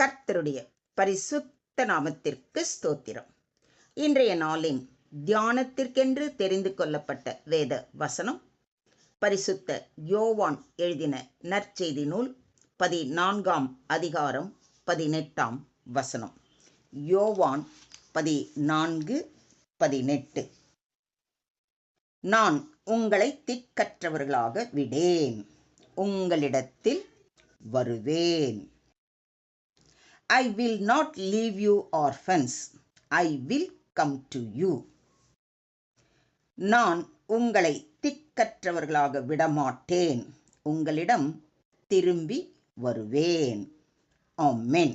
கர்த்தருடைய பரிசுத்த நாமத்திற்கு ஸ்தோத்திரம். இன்றைய நாளின் தியானத்திற்கென்று தெரிந்து கொள்ளப்பட்ட வேத வசனம் பரிசுத்த யோவான் எழுதின நற்செய்தி நூல் பதினான்காம் அதிகாரம் பதினெட்டாம் வசனம். யோவான் பதினான்கு பதினெட்டு. நான் உங்களை திக்கற்றவர்களாக விடேன் உங்களிடத்தில் வருவேன். I will not leave you orphans I will come to you நான் உங்களை திக்கற்றவர்களாக விடமாட்டேன். உங்களிடம் திரும்பி வருவேன். ஆமென்.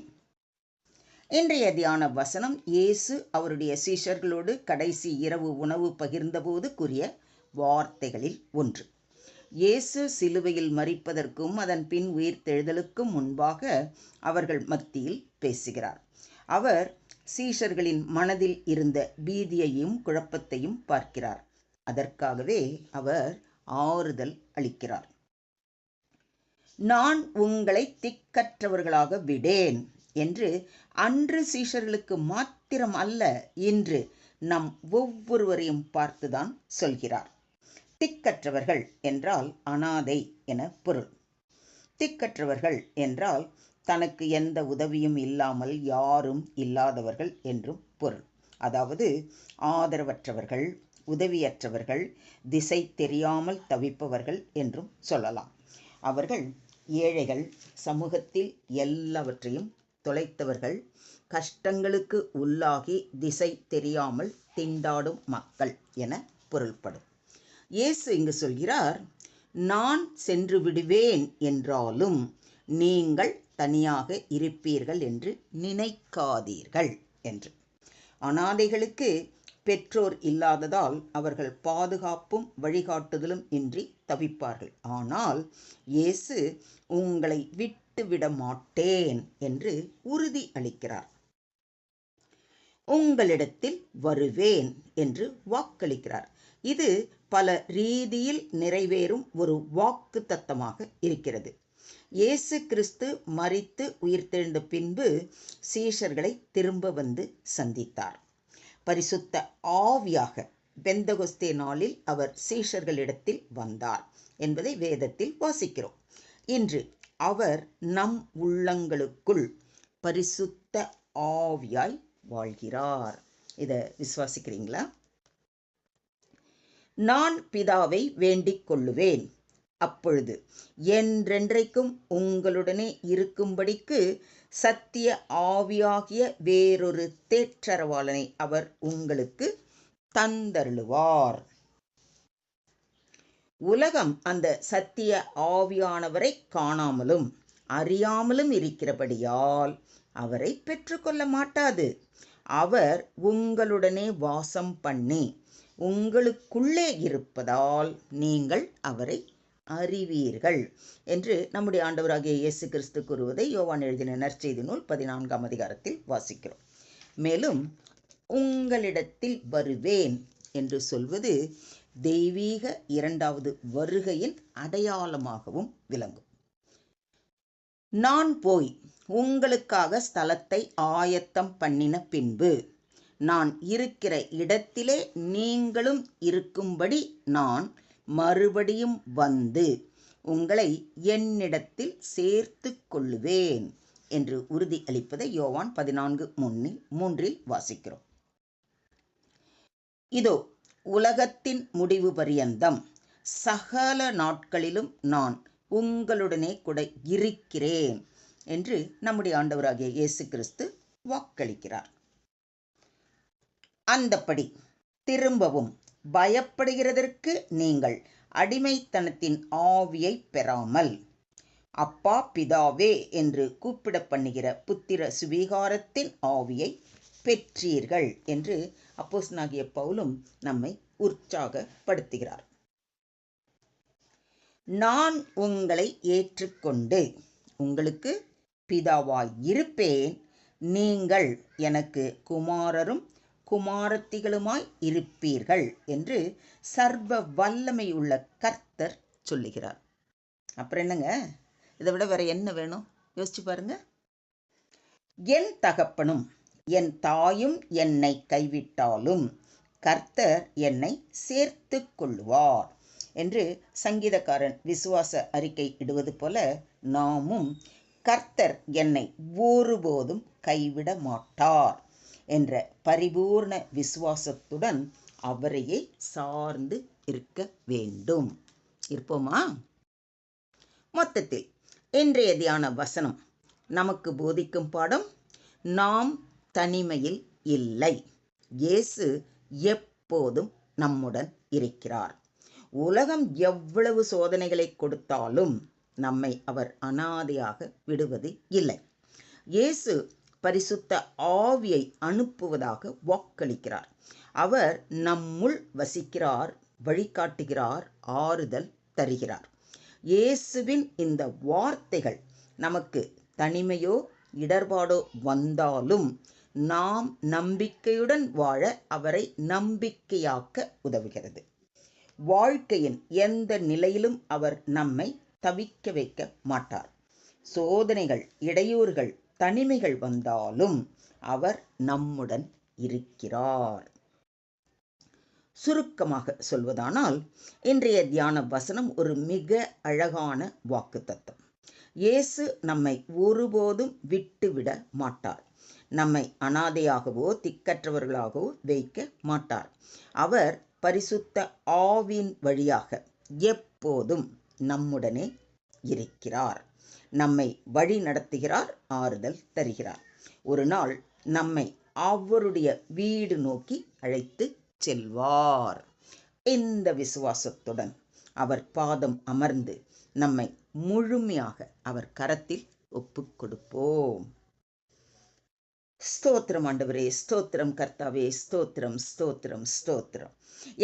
இன்றைய தியான வசனம் இயேசு அவருடைய சீஷர்களோடு கடைசி இரவு உணவு பகிர்ந்தபோது கூறிய வார்த்தைகளில் ஒன்று. இயேசு சிலுவையில் மறிப்பதற்கும் அதன் பின் உயிர்த்தெழுதலுக்கும் முன்பாக அவர்கள் மத்தியில் பேசுகிறார். அவர் சீஷர்களின் மனதில் இருந்த பீதியையும் குழப்பத்தையும் பார்க்கிறார். அதற்காகவே அவர் ஆறுதல் அளிக்கிறார். நான் உங்களை திக்கற்றவர்களாக விடேன் என்று அன்று சீஷர்களுக்கு மாத்திரம் அல்ல இன்று நம் ஒவ்வொருவரையும் பார்த்துதான் சொல்கிறார். திக்கற்றவர்கள் என்றால் அனாதை என பொருள். திக்கற்றவர்கள் என்றால் தனக்கு எந்த உதவியும் இல்லாமல் யாரும் இல்லாதவர்கள் என்றும் பொருள். அதாவது ஆதரவற்றவர்கள் உதவியற்றவர்கள் திசை தெரியாமல் தவிப்பவர்கள் என்றும் சொல்லலாம். அவர்கள் ஏழைகள் சமூகத்தில் எல்லாவற்றையும் தொலைத்தவர்கள் கஷ்டங்களுக்கு உள்ளாகி திசை தெரியாமல் திண்டாடும் மக்கள் என பொருள்படும். இயேசு இங்கு சொல்கிறார் நான் சென்று விடுவேன் என்றாலும் நீங்கள் தனியாக இருப்பீர்கள் என்று நினைக்காதீர்கள் என்று. அனாதைகளுக்கு பெற்றோர் இல்லாததால் அவர்கள் பாதுகாப்பும் வழிகாட்டுதலும் இன்றி தவிப்பார்கள். ஆனால் இயேசு உங்களை விட்டுவிட மாட்டேன் என்று உறுதி அளிக்கிறார். உங்களிடத்தில் வருவேன் என்று வாக்களிக்கிறார். இது பல ரீதியில் நிறைவேறும் ஒரு வாக்கு தத்தமாக இருக்கிறது. இயேசு கிறிஸ்து மறித்து உயிர்த்தெழுந்த பின்பு சீஷர்களை திரும்ப வந்து சந்தித்தார். பரிசுத்த ஆவியாக பெந்தகொஸ்தே நாளில் அவர் சீஷர்களிடத்தில் வந்தார் என்பதை வேதத்தில் வாசிக்கிறோம். இன்று அவர் நம் உள்ளங்களுக்குள் பரிசுத்த ஆவியாய் வாழ்கிறார். இதை விசுவாசிக்கிறீங்களா? நான் பிதாவை வேண்டிக் கொள்ளுவேன். அப்பொழுது என்றென்றைக்கும் உங்களுடனே இருக்கும்படிக்கு சத்திய ஆவியாகிய வேறொரு தேற்றரவாளனை அவர் உங்களுக்கு தந்தருளுவார். உலகம் அந்த சத்திய ஆவியானவரை காணாமலும் அறியாமலும் இருக்கிறபடியால் அவரை பெற்றுக்கொள்ள மாட்டாது. அவர் உங்களுடனே வாசம் பண்ணி உங்களுக்குள்ளே இருப்பதால் நீங்கள் அவரை அறிவீர்கள் என்று நம்முடைய ஆண்டவராகிய இயேசு கிறிஸ்து கூறுவதை யோவான் எழுதின நற்செய்தி நூல் பதினான்காம் அதிகாரத்தில் வாசிக்கிறோம். மேலும் உங்களிடத்தில் வருவேன் என்று சொல்வது தெய்வீக இரண்டாவது வருகையின் அடையாளமாகவும் விளங்கும். நான் போய் உங்களுக்காக ஸ்தலத்தை ஆயத்தம் பண்ணின பின்பு நான் இருக்கிற இடத்திலே நீங்களும் இருக்கும்படி நான் மறுபடியும் வந்து உங்களை என்னிடத்தில் சேர்த்து கொள்ளுவேன் என்று உறுதி அளிப்பதை யோவான் பதினான்கு முன்னில் மூன்றில் வாசிக்கிறோம். இதோ உலகத்தின் முடிவு பரியந்தம். சகல நாட்களிலும் நான் உங்களுடனே கூட இருக்கிறேன் என்று நம்முடைய ஆண்டவராகிய இயேசு கிறிஸ்து வாக்களிக்கிறார். அந்தப்படி. திரும்பவும் பயப்படுகிறதற்கு நீங்கள் அடிமைத்தனத்தின் ஆவியை பெறாமல் அப்பா பிதாவே என்று கூப்பிட பண்ணுகிற புத்திர சுவீகாரத்தின் ஆவியை பெற்றீர்கள் என்று அப்போஸ்னாகிய பவுலும் நம்மை உற்சாகப்படுத்துகிறார். நான் உங்களை ஏற்றுக்கொண்டு உங்களுக்கு பிதாவாய் இருப்பேன். நீங்கள் எனக்கு குமாரரும் குமாரத்திகளுமாய் இருப்பீர்கள் என்று சர்வ வல்லமை உள்ள கர்த்தர் சொல்லுகிறார். அப்புறம் என்னங்க? இதை விட வேற என்ன வேணும்? யோசிச்சு பாருங்க. என் தகப்பனும் என் தாயும் என்னை கைவிட்டாலும் கர்த்தர் என்னை சேர்த்து கொள்வார் என்று சங்கீதக்காரன் விசுவாச அறிக்கை இடுவது போல நாமும் கர்த்தர் என்னை ஒருபோதும் கைவிட மாட்டார். என்ற பரிபூர்ண விசுவாசத்துடன் அவரையே சார்ந்து இருக்க வேண்டும். இருப்போமா? மொத்தத்தில் இன்றைய தியான வசனம் நமக்கு போதிக்கும் பாடம் நாம் தனிமையில் இல்லை. இயேசு எப்போதும் நம்முடன் இருக்கிறார். உலகம் எவ்வளவு சோதனைகளை கொடுத்தாலும் நம்மை அவர் அனாதையாக விடுவது இல்லை. இயேசு பரிசுத்த ஆவியை அனுப்புவதாக வாக்களிக்கிறார். அவர் நம்முள் வசிக்கிறார் வழிகாட்டுகிறார் ஆறுதல் தருகிறார். இயேசுவின் இந்த வார்த்தைகள் நமக்கு தனிமையோ இடர்பாடோ வந்தாலும் நாம் நம்பிக்கையுடன் வாழ அவரை நம்பிக்கையாக்க உதவுகிறது. வாழ்க்கையின் எந்த நிலையிலும் அவர் நம்மை தவிக்க வைக்க மாட்டார். சோதனைகள் இடையூறுகள் தனிமைகள் வந்தாலும் அவர் நம்முடன் இருக்கிறார். சுருக்கமாக சொல்வதானால் இன்றைய தியான வசனம் ஒரு மிக அழகான வாக்கு தத்துவம் இயேசு நம்மை ஒருபோதும் விட்டுவிட மாட்டார். நம்மை அனாதையாகவோ திக்கற்றவர்களாகவோ வைக்க மாட்டார். அவர் பரிசுத்த ஆவின் வழியாக எப்போதும் நம்முடனே இருக்கிறார். நம்மை வழி நடத்துகிறார் ஆறுதல் தருகிறார். ஒரு நாள் நம்மை அவருடைய வீடு நோக்கி அழைத்து செல்வார். இந்த விசுவாசத்துடன் அவர் பாதம் அமர்ந்து நம்மை முழுமையாக அவர் கரத்தில் ஒப்புக் கொடுப்போம். ஸ்தோத்திரம் ஆண்டவரே ஸ்தோத்திரம் கர்த்தாவே ஸ்தோத்திரம் ஸ்தோத்திரம் ஸ்தோத்திரம்.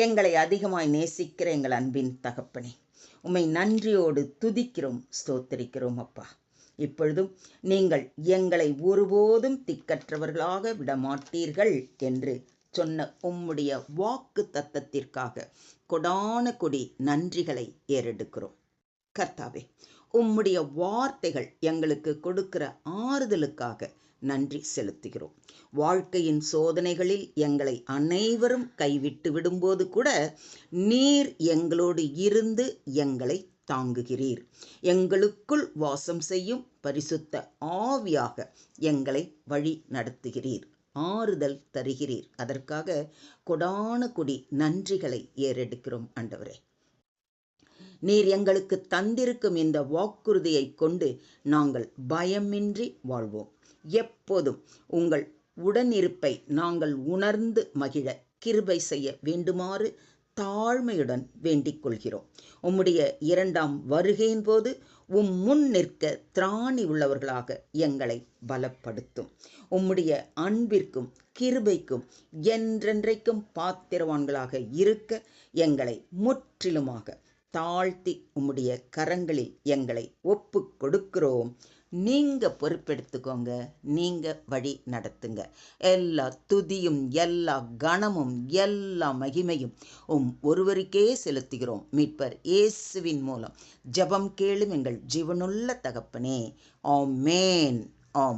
எங்களை அதிகமாய் நேசிக்கிற எங்கள் அன்பின் தகப்பனே உம்மை நன்றியோடு துதிக்கிறோம் ஸ்தோத்தரிக்கிறோம் அப்பா. இப்பொழுதும் நீங்கள் எங்களை ஒருபோதும் திக்கற்றவர்களாக விடமாட்டீர்கள் என்று சொன்ன உம்முடைய வாக்கு தத்தத்திற்காக கொடான கொடி நன்றிகளை ஏறெடுக்கிறோம். கர்த்தாவே உம்முடைய வார்த்தைகள் எங்களுக்கு கொடுக்கிற ஆறுதலுக்காக நன்றி செலுத்துகிறோம். வாழ்க்கையின் சோதனைகளில் எங்களை அனைவரும் கைவிட்டு விடும்போது கூட நீர் எங்களோடு இருந்து எங்களை தாங்குகிறீர். எங்களுக்குள் வாசம் செய்யும் பரிசுத்த ஆவியாக எங்களை வழி நடத்துகிறீர். ஆறுதல் தருகிறீர். அதற்காக கொடான கொடி நன்றிகளை ஏறெடுக்கிறோம் ஆண்டவரே. நீர் எங்களுக்கு தந்திருக்கும் இந்த வாக்குறுதியை கொண்டு நாங்கள் பயமின்றி வாழ்வோம். எப்போதும் உங்கள் உடனிருப்பை நாங்கள் உணர்ந்து மகிழ கிருபை செய்ய வேண்டுமாறு தாழ்மையுடன் வேண்டிக் கொள்கிறோம் உம்முடைய இரண்டாம் வருகையின் போது உம் முன் நிற்க திராணி உள்ளவர்களாக எங்களை பலப்படுத்தும். உம்முடைய அன்பிற்கும் கிருபைக்கும் என்றென்றைக்கும் பாத்திரவான்களாக இருக்க எங்களை முற்றிலுமாக தாழ்த்தி உம்முடைய கரங்களில் எங்களை ஒப்பு கொடுக்கிறோம் நீங்கள் பொறுப்பெடுத்துக்கோங்க. நீங்கள் வழி நடத்துங்க. எல்லா துதியும் எல்லா கணமும் எல்லா மகிமையும் உம் ஒருவருக்கே செலுத்துகிறோம். மீட்பர் இயேசுவின் மூலம். ஜபம் கேளும் எங்கள் ஜீவனுள்ள தகப்பனே. ஆமேன். ஆ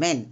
மென்